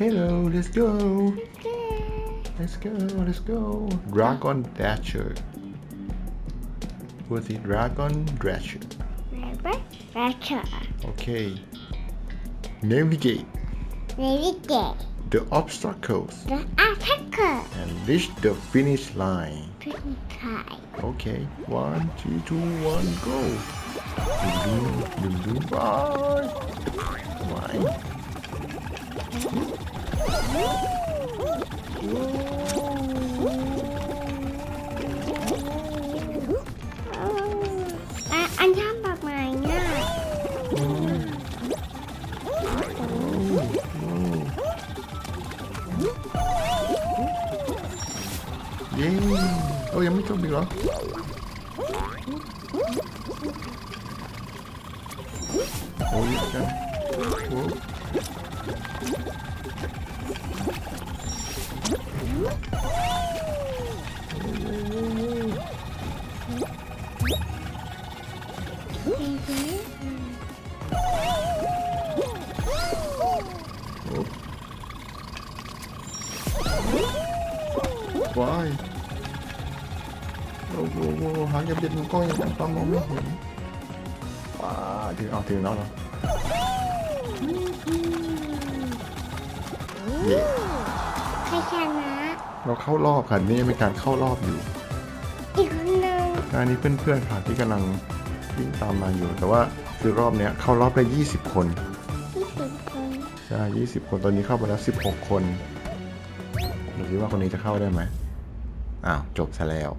Hello, let's go. Let's go, let's go. Dragon Thatcher. Who is the Dragon Thatcher? Thatcher. Okay. Navigate. Navigate. The obstacles. The obstacles. And reach the finish line. Finish line. Okay. One, two, two, one, go. Bye. อะอันทำแบบไหนเนี่ยเย้โอ้ยังไม่จบอีกเหรอ โอ้ยกันโอ้ ว้ายโอ้โหโอ้โหหางจะเป็นกล้องอย่างนั้นฟังมองไม่เห็นว้าถึงเอาถึงแล้วเหรอเย้ใครชนะ เราเข้ารอบค่ะนี่ยังเป็นการเข้ารอบอยู่อีกคนหนึ่งอันนี้เพื่อนๆค่ะที่กำลังวิ่งตามมาอยู่ แต่ว่าคือรอบเนี้ยเข้ารอบได้20 คนที่สิบคน ใช่20 คนตอนนี้เข้าไปแล้ว16 คนดูสิว่าคนนี้จะเข้าได้ไหม อ้าว จบซะแล้ว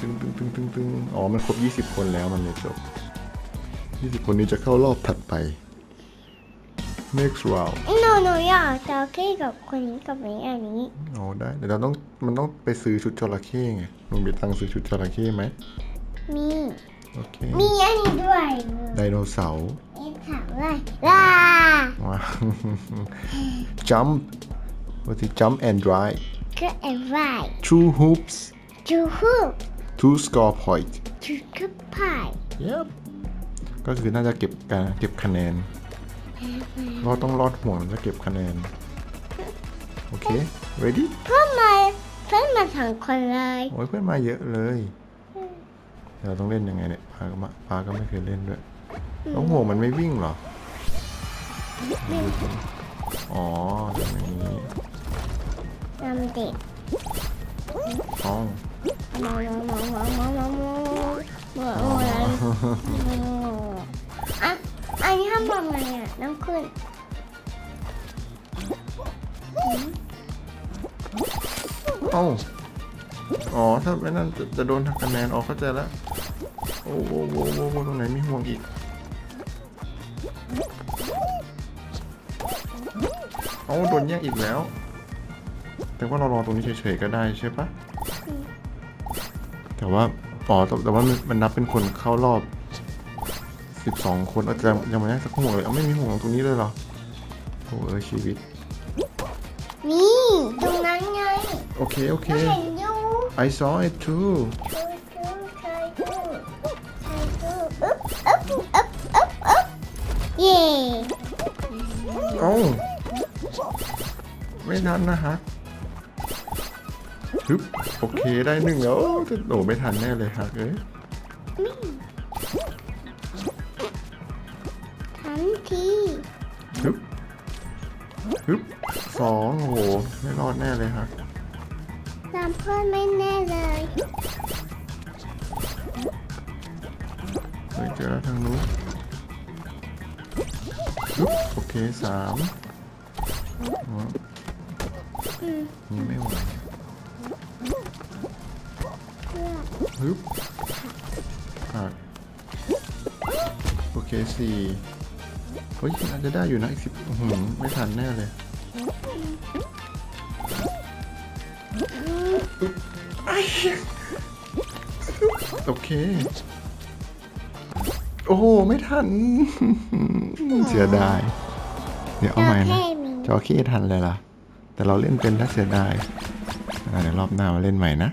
ตึงตึงตึงตึงตึงอ๋อ มันครบ 20 คนแล้วมันเลยจบ 20 คนนี้จะเข้ารอบถัดไป next round หนูหนูอยากจะเก้กับคนนี้กับนี้อันนี้อ๋อได้เดี๋ยวเราต้องมันต้องไปซื้อชุดจระเข้ไงลุงมีตังค์ซื้อชุดจระเข้ไหมมีโอเคมีอันนี้ด้วยไดโนเสาร์มีถามว่าล่าว้าว jump what is jump and drive ก็เอ็นไร two hoops จูฮู two score point จูคับพาย yep ก็คือน่าจะเก็บการเก็บคะแนนเราต้องรอดห่วงแล้วจะเก็บคะแนน โอเค ready เพื่อนมาเพื่อนมาสองคนเลยโอ้ยเพื่อนมาเยอะเลยเราต้องเล่นยังไงเนี่ยพาก็มาพาก็ไม่เคยเล่นด้วยแล้วห่วงมันไม่วิ่งเหรอ อ๋ออย่างนี้นำเด็กอ๋อมองมองมองมองมองมองมองมองอะอันนี้ทำแบบไงอะน้ำขึ้นเอ้าอ๋อ ถ้าไม่นั่นจะจะโดนหักคะแนนออกเข้าใจแล้วโอ้โหโอ้โหโอ้โหตรงไหนมีห่วงอีก เอ้าโดนแย่งอีกแล้ว แต่ว่าเรารอตรงนี้เฉยๆก็ได้ใช่ปะแต่ว่าอ๋อแต่แต่ว่ามันมันนับเป็นคนเข้ารอบ12คนอาจจะยังไม่ได้สักห่วงเลยเอาไม่มีห่วงตรงนี้เลยเหรอโอ้เออชีวิต นี่ตรงนั้นไงโอเคโอเค ก็เห็นอยู่ I saw it too เย่ ไม่ทันนะฮะฮึบโอเคได้หนึ่งแล้วจะโดดไม่ทันแน่เลยฮักเอ้ยทันทีฮึบฮึบสองโอ้โหไม่รอดแน่เลยฮักตามเพื่อนไม่แน่เลยเฮ้ยเจอแล้วทางนู้นฮึบโอเคสามอ๋อ นี่ไม่ไหวฮึบหักโอเคสี่เฮ้ยน่าจะได้อยู่นะอีกสิบอื้อหือไม่ทันแน่เลยโอเค โอ้โห ไม่ทัน เสียดาย เดี๋ยวเอาใหม่นะมีจอขี้ทันเลยล่ะ แต่เราเล่นเป็นถ้าเสียดายเดี๋ยวรอบหน้ามาเล่นใหม่นะ